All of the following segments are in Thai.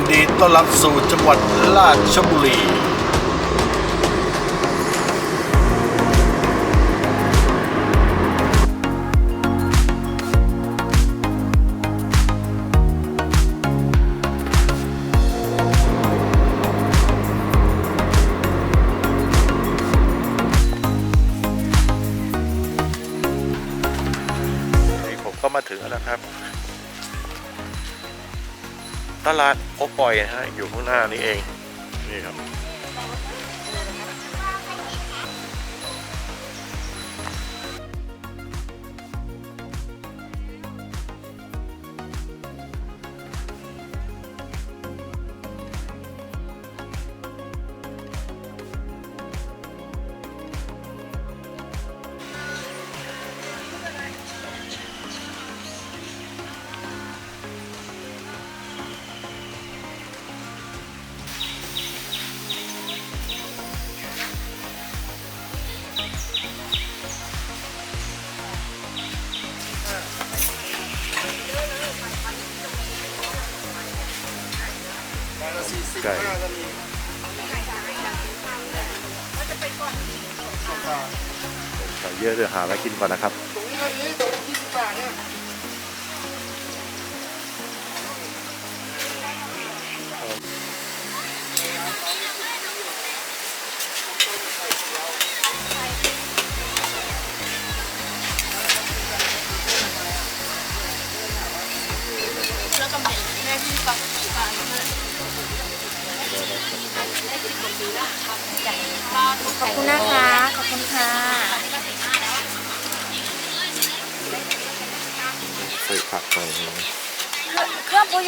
นดีต้อนรับสู่จังหวัดราชบุรี นี่ผมก็มาถึงแล้วนะครับ ตลาดโอปอยนะฮะอยู่ข้างหน้านี่เองนี่ครับ ไก่ไก่เยอะเดี๋ยวหาอะไรกินก่อนนะครับ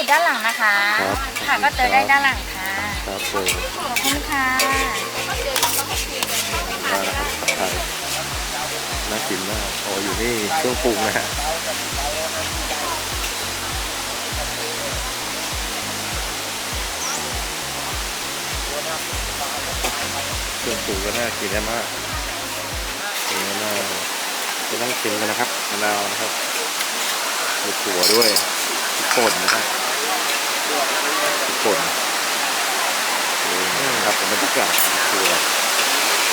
องปรุงอยู่ด้านหลังนะคะ ครับค่ะก็เจอได้ด้านหลังค่ะ ครับผมขอบคุณค่ะมาแล้วครับผัดไทยน่ากินมากอ๋ออยู่นี่เครื่องปรุงนะฮะเครื่องปรุงก็น่ากินมากมีมะนาวจะนั่งชิมกันนะครับมะนาวนะครับมีถั่วด้วยพริกป่นนะครับ พริกป่นนี่ครับบรรยากาศของถั่ว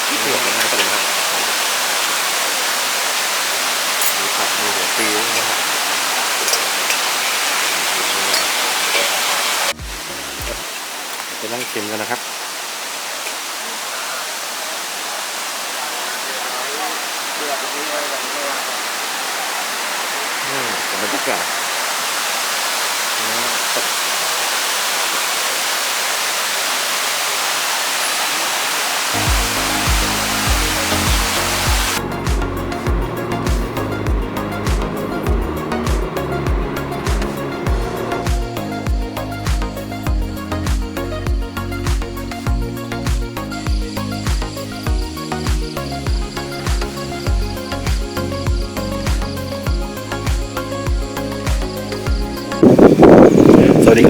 ที่ถั่วก็น่ากินครับมีผักมีหัวปีด้วนะครับจะนั่งชิมกันนะครับอืมบรรยากาศ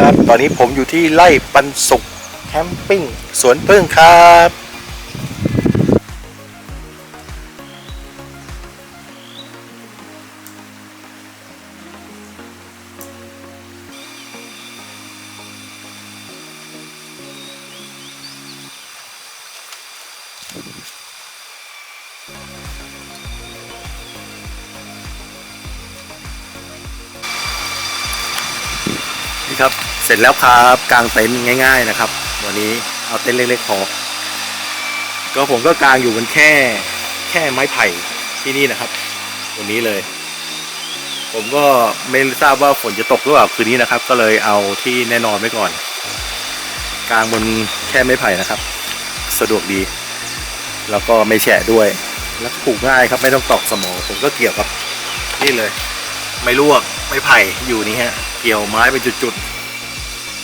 ครับ ตอนนี้ผมอยู่ที่ไร่ปันสุขแคมปิ้งสวนพึ่งครับนี่ครับ เสร็จแล้วครับกางเต็นท์ง่าย ๆนะครับ วันนี้เอาเต็นท์เล็กๆพอก็ผมก็กางอยู่บนแค่แค่ไม้ไผ่ที่นี่นะครับวันนี้เลย ผมก็ไม่ทราบว่าฝนจะตกหรือเปล่าคืนนี้นะครับ ก็เลยเอาที่แน่นอนไว้ก่อน กางบนแค่ไม้ไผ่นะครับ สะดวกดี แล้วก็ไม่แฉะด้วย แล้วก็ปลูกง่ายครับไม่ต้องตอกสมอ ผมก็เกี่ยวกับนี่เลย ไม่ลวกไม่ไผ่อยู่นี่ฮะเกี่ยวไม้เป็นจุดๆ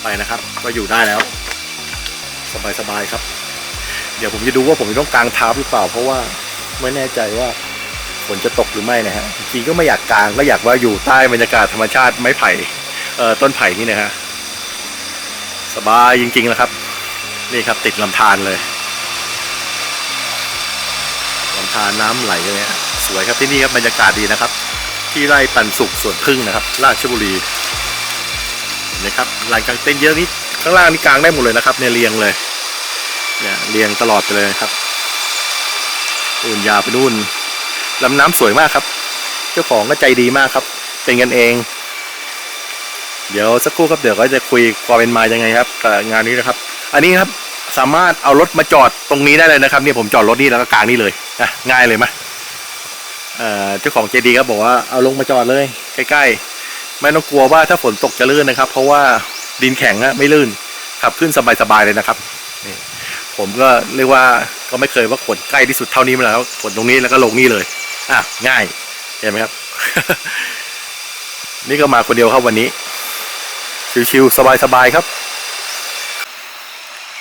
ไปนะครับ ก็อยู่ได้แล้ว สบายๆครับ เดี๋ยวผมจะดูว่าผมจะต้องกางเทับหรือเปล่า เพราะว่าไม่แน่ใจว่าฝนจะตกหรือไม่นะฮะจริงก็ไม่อยากกางก็อยากว่าอยู่ใต้บรรยากาศธรรมชาติไม้ไผ่เอ่อต้นไผ่นี่นะฮะสบายจริงๆแล้วครับ นี่ครับติดลำธารเลยลำธารน้ำไหลเลยสวยครับที่นี่ครับบรรยากาศดีนะครับ ที่ไร่ปันสุขสวนพึ่งนะครับ ราชบุรี นะครับลานกลางเต็นท์เยอะนิดข้างล่างนี่กลางได้หมดเลยนะครับเนี่ยเรียงเลยเนี่ยเรียงตลอดไปเลยครับอุ่นยาไปนู่นลำน้ำสวยมากครับ เจ้าของก็ใจดีมากครับ เป็นกันเอง เดี๋ยวสักครู่ครับเดี๋ยวก็จะคุยความเป็นมายังไงครับกับงานนี้นะครับ อันนี้ครับสามารถเอารถมาจอดตรงนี้ได้เลยนะครับเนี่ยผมจอดรถนี่แล้วก็กลางนี่เลยนะง่ายเลยมะเอ่อเจ้าของเจดีก็บอกว่าเอาลงมาจอดเลย ใกล้ๆ ไม่ต้องกลัวว่าถ้าฝนตกจะลื่นนะครับ เพราะว่าดินแข็งอะไม่ลื่น ขับขึ้นสบายๆเลยนะครับนี่ผมก็เรียกว่าก็ไม่เคยว่าขนใกล้ที่สุดเท่านี้มาแล้วขนตรงนี้แล้วก็ลงนี่เลยอะง่ายเห็นไหมครับ นี่ก็มาคนเดียวครับวันนี้ ชิวๆสบายๆครับ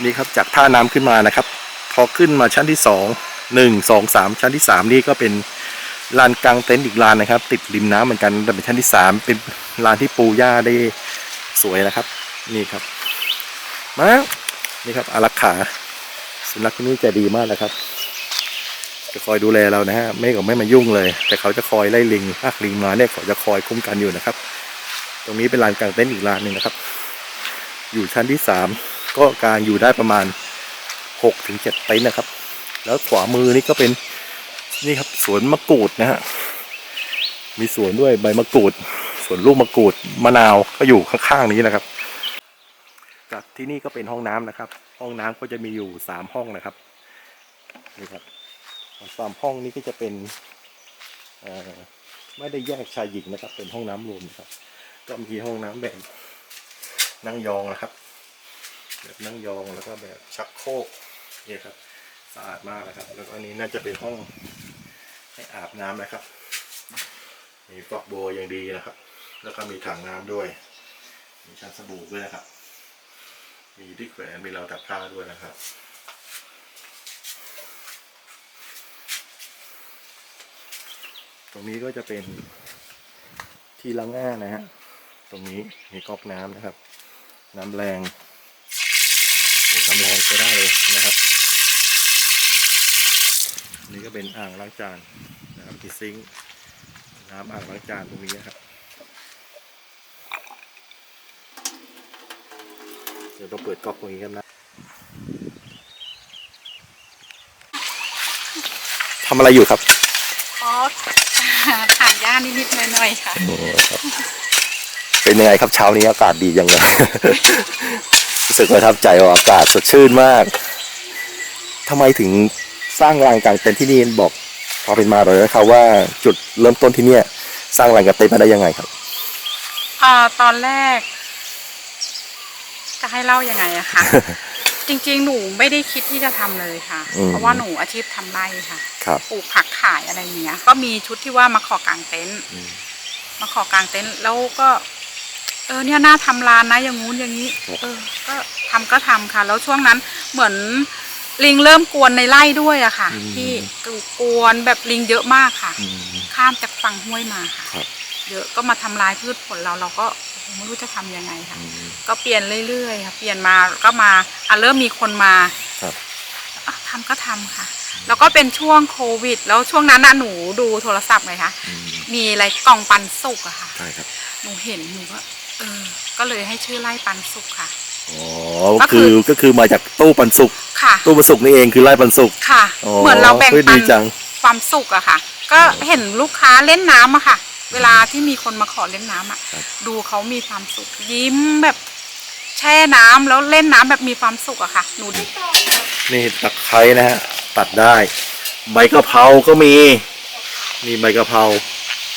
นี่ครับจากท่าน้ำขึ้นมานะครับ พอขึ้นมาชั้นที่สองหนึ่งสองสามชั้นที่สามนี่ก็เป็น ลานกลางเต็นท์อีกลานนะครับ ติดริมน้ำเหมือนกันแต่เป็นชั้นที่สามเป็นลานที่ปูหญ้าได้สวยนะครับ นี่ครับ มา นี่ครับอารักขาสุนัขที่นี่ใจดีมากนะครับ จะคอยดูแลเรานะฮะไม่ก็ไม่มายุ่งเลย แต่เขาจะคอยไล่ลิงถ้าลิงมาเนี่ยเขาจะคอยคุ้มกันอยู่นะครับ ตรงนี้เป็นลานกลางเต็นท์อีกลานหนึ่งนะครับ อยู่ชั้นที่สามก็กลางอยู่ได้ประมาณหกถึงเจ็ดเต็นท์นะครับ แล้วขวามือนี่ก็เป็น นี่ครับสวนมะกรูดนะฮะมีสวนด้วยใบมะกรูดสวนลูกมะกรูดมะนาวก็อยู่ข้างๆนี้นะครับกับที่นี่ก็เป็นห้องน้ำนะครับ ห้องน้ำก็จะมีอยู่สามห้องนะครับนี่ครับสามห้องนี้ก็จะเป็นอไม่ได้แยกชายหญิงนะครับ เป็นห้องน้ำรวมนะครับ ก็มีห้องน้ำแบบนั่งยองนะครับ แบบนั่งยองแล้วก็แบบชักโครกนี่ครับสะอาดมากนะครับ แล้วก็อันนี้น่าจะเป็นห้อง ให้อาบน้ำนะครับ มีฟอกโบอย่างดีนะครับ แล้วก็มีถังน้ำด้วย มีชั้นสบู่ด้วยนะครับ มีที่แขวนมีราวตักผ้าด้วยนะครับตรงนี้ก็จะเป็นที่ล้างหน้านะฮะ ตรงนี้มีก๊อกน้ำนะครับ น้ำแรงโอ้น้ำแรงใช้ได้เลยนะครับ นี่ก็เป็นอ่างล้างจานนะครับมีซิงค์น้ำอ่างล้างจานตรงนี้นะครับเดี๋ยวต้องเปิดก๊อกตรงนี้กันนะทำอะไรอยู่ครับอ๋อถามย่านิดๆหน่อยๆค่ะ เป็นยังไงครับเช้านี้อากาศดีจังเลย รู้สึกประทับใจว่าอากาศสดชื่นมากทำไมถึง สร้างลานกลางเต็นท์ที่นี่บอกพอเป็นมาเลยนะครับว่าจุดเริ่มต้นที่เนี่ย สร้างลานกลางเต็นท์มาได้ยังไงครับอ่าตอนแรก จะให้เล่ายังไงอะคะจริงๆ หนูไม่ได้คิดที่จะทำเลยค่ะอืมเพราะว่าหนูอาชีพทำไร่ค่ะครับปลูกผักขายอะไรอย่างเงี้ย ก็มีชุดที่ว่ามาขอกางเต็นท์อืมมาขอกางเต็นท์แล้วก็ เออเนี่ยน่าทำร้านนะอย่างงู้นอย่างนี้ครับเออ ก็ทำก็ทำค่ะ แล้วช่วงนั้นเหมือน ลิงเริ่มกวนในไร่ด้วยอะค่ะที่กวนแบบลิงเยอะมากค่ะ อืม ข้ามจากฝั่งห้วยมาค่ะ ครับ เยอะก็มาทำลายพืชผลเราเราก็โอ้โหไม่รู้จะทำยังไงค่ะ อืม ก็เปลี่ยนเรื่อยๆค่ะ เปลี่ยนมาก็มาอะเริ่มมีคนมาครับ อะทำก็ทำค่ะ แล้วก็เป็นช่วงโควิด แล้วช่วงนั้นน่ะหนูดูโทรศัพท์ไงคะอืมมีอะไรกล่องปันสุกอะค่ะ ใช่ครับ หนูเห็นหนูก็เออ ก็เลยให้ชื่อไล่ปันสุกค่ะ อ๋อก็ก็คืคืออก็คือมาจากตู้ปันสุกค่ะ ตู้ปันสุกนี่เองคือไร่ปันสุกค่ะอ๋อเหมือนเราแบ่งฮ้ยปัดีนจังความสุขอะค่ะ ก็เห็นลูกค้าเล่นน้ำอะค่ะ เวลาที่มีคนมาขอเล่นน้ำอะครับดูเขามีความสุข ยิ้มแบบแช่น้ำแล้วเล่นน้ำแบบมีความสุขอะค่ะหนูดีนี่ตะไคร้นะฮะตัดได้ ใบกะเพราก็มีนี่ใบกะเพรา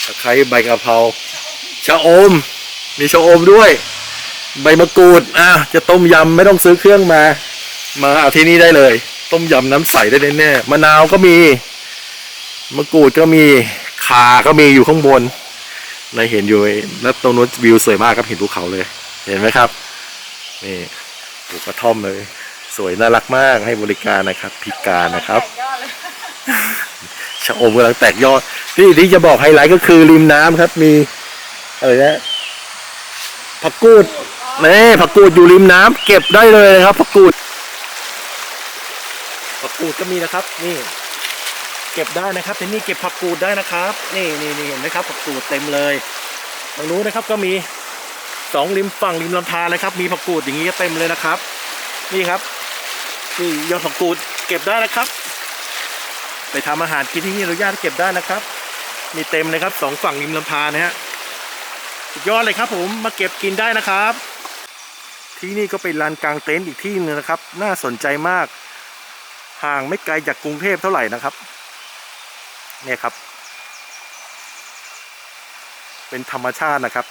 ตะไคร้ใบกะเพราชะอม มีชะอมด้วย ใบมะกรูดอะจะต้มยำไม่ต้องซื้อเครื่องมา มาเอาที่นี่ได้เลย ต้มยำน้ำใสได้แน่ๆมะนาวก็มี มะกรูดก็มีขาก็มีอยู่ข้างบนในเห็นอยู่แล้วตรงนู้นวิวสวยมากครับเห็นภูเขาเลย เห็นไหมครับนี่ปลูกกระท่อมเลย สวยน่ารักมากให้บริการนะครับ พิการนะครับชะอมกำลังแตกยอดที่ที่จะบอกไฮไลท์ก็คือริมน้ำครับ มีอะไรนะผักกูด นี่ผักกูดอยู่ริมน้ำเก็บได้เลยนะครับผักกูดผักกูดก็มีนะครับ นี่ เก็บได้นะครับที่นี่เก็บผักกูดได้นะครับ นี่นี่นี่เห็นไหมครับผักกูดเต็มเลยตรงนู้นนะครับก็มีสองริมฝั่งริมลำธารเลยครับ มีผักกูดอย่างนี้ก็เต็มเลยนะครับ นี่ครับนี่ยอดผักกูดเก็บได้นะครับ ไปทำอาหารกินที่นี่อนุญาตเก็บได้นะครับ มีเต็มเลยครับสองฝั่งริมลำธารนะฮะยอดเลยครับผมมาเก็บกินได้นะครับ ที่นี่ก็เป็นลานกลางเต็นท์อีกที่หนึงนะครับ น่าสนใจมาก ห่างไม่ไกลจากกรุงเทพเท่าไหร่นะครับ เนี่ยครับ เป็นธรรมชาตินะครับ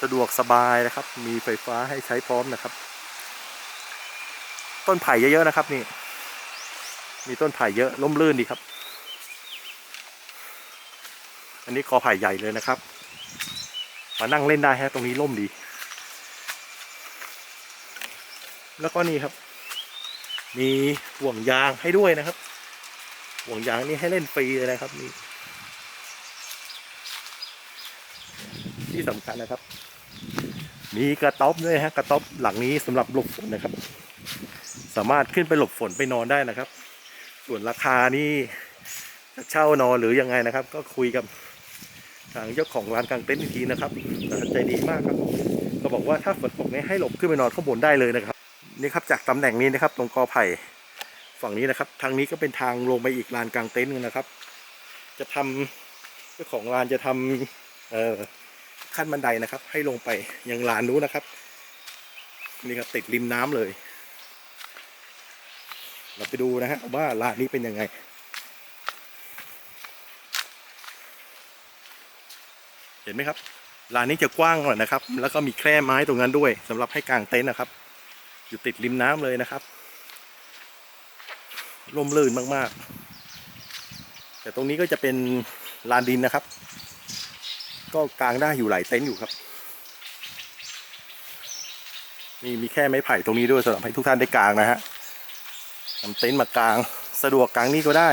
สะดวกสบายนะครับ มีไฟฟ้าให้ใช้พร้อมนะครับ ต้นไผ่เยอะๆนะครับ นี่ มีต้นไผ่เยอะร่มรื่นดีครับ อันนี้กอไผ่ใหญ่เลยนะครับ มานั่งเล่นได้ฮะตรงนี้ร่มดี แล้วก็นี่ครับ มีห่วงยางให้ด้วยนะครับ ห่วงยางนี่ให้เล่นฟรีเลยนะครับนี่ที่สำคัญนะครับ มีกระต๊อบด้วยฮะกระต๊อบหลังนี้สำหรับหลบฝนนะครับ สามารถขึ้นไปหลบฝนไปนอนได้นะครับ ส่วนราคานี่จะเช่านอนหรือยังไงนะครับ ก็คุยกับทางเจ้าของร้านกลางเต็นท์อีกทีนะครับใจดีมากครับ ก็บอกว่าถ้าฝนตกเนี่ยให้หลบขึ้นไปนอนข้างบนได้เลยนะครับ นี่ครับจากตำแหน่งนี้นะครับ ตรงกอไผ่ฝั่งนี้นะครับ ทางนี้ก็เป็นทางลงไปอีกลานกลางเต็นท์หนึงนะครับ จะทำเจ้าของลานจะทำเอ่อขั้นบันไดนะครับ ให้ลงไปยังลานนู้นนะครับ นี่ครับติดริมน้ำเลย เราไปดูนะฮะว่าลานนี้เป็นยังไงเห็นไหมครับลานนี้จะกว้างหน่อยนะครับ แล้วก็มีแคร่ไม้ตรงนั้นด้วยสำหรับให้กางเต็นท์นะครับ อยู่ติดริมน้ำเลยนะครับร่มรื่นมากๆ แต่ตรงนี้ก็จะเป็นลานดินนะครับ ก็กางได้อยู่หลายเต็นท์อยู่ครับนี่มีแค่ไม้ไผ่ตรงนี้ด้วยสำหรับให้ทุกท่านได้กางนะฮะนำเต็นท์มากาง สะดวกกางนี่ก็ได้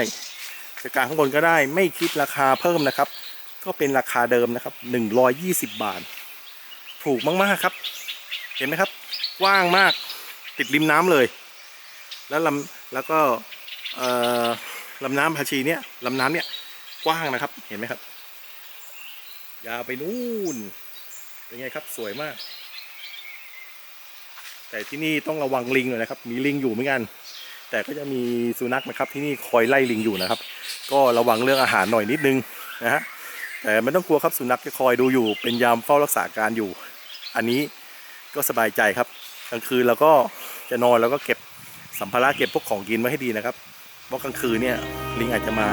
จะกางข้างบนก็ได้ไม่คิดราคาเพิ่มนะครับ ก็เป็นราคาเดิมนะครับหนึ่งร้อยยี่สิบบาท ถูกมากๆครับ เห็นไหมครับ กว้างมาก ติดริมน้ำเลย แล้วลำแล้วก็ลำน้ำพาชีเนี่ยลำน้ำเนี่ยกว้างนะครับ เห็นไหมครับ ยาวไปนู่น เป็นไงครับสวยมาก แต่ที่นี่ต้องระวังลิงหน่อยนะครับ มีลิงอยู่เหมือนกัน แต่ก็จะมีสุนัขนะครับที่นี่คอยไล่ลิงอยู่นะครับ ก็ระวังเรื่องอาหารหน่อยนิดนึงนะฮะ แต่ไม่ต้องกลัวครับสุนัขจะคอยดูอยู่ เป็นยามเฝ้ารักษาการอยู่ อันนี้ก็สบายใจครับ กลางคืนเราก็จะนอนแล้วก็เก็บสัมภาระเก็บพวกของกินไว้ให้ดีนะครับ เพราะกลางคืนเนี่ยลิงอาจจะมา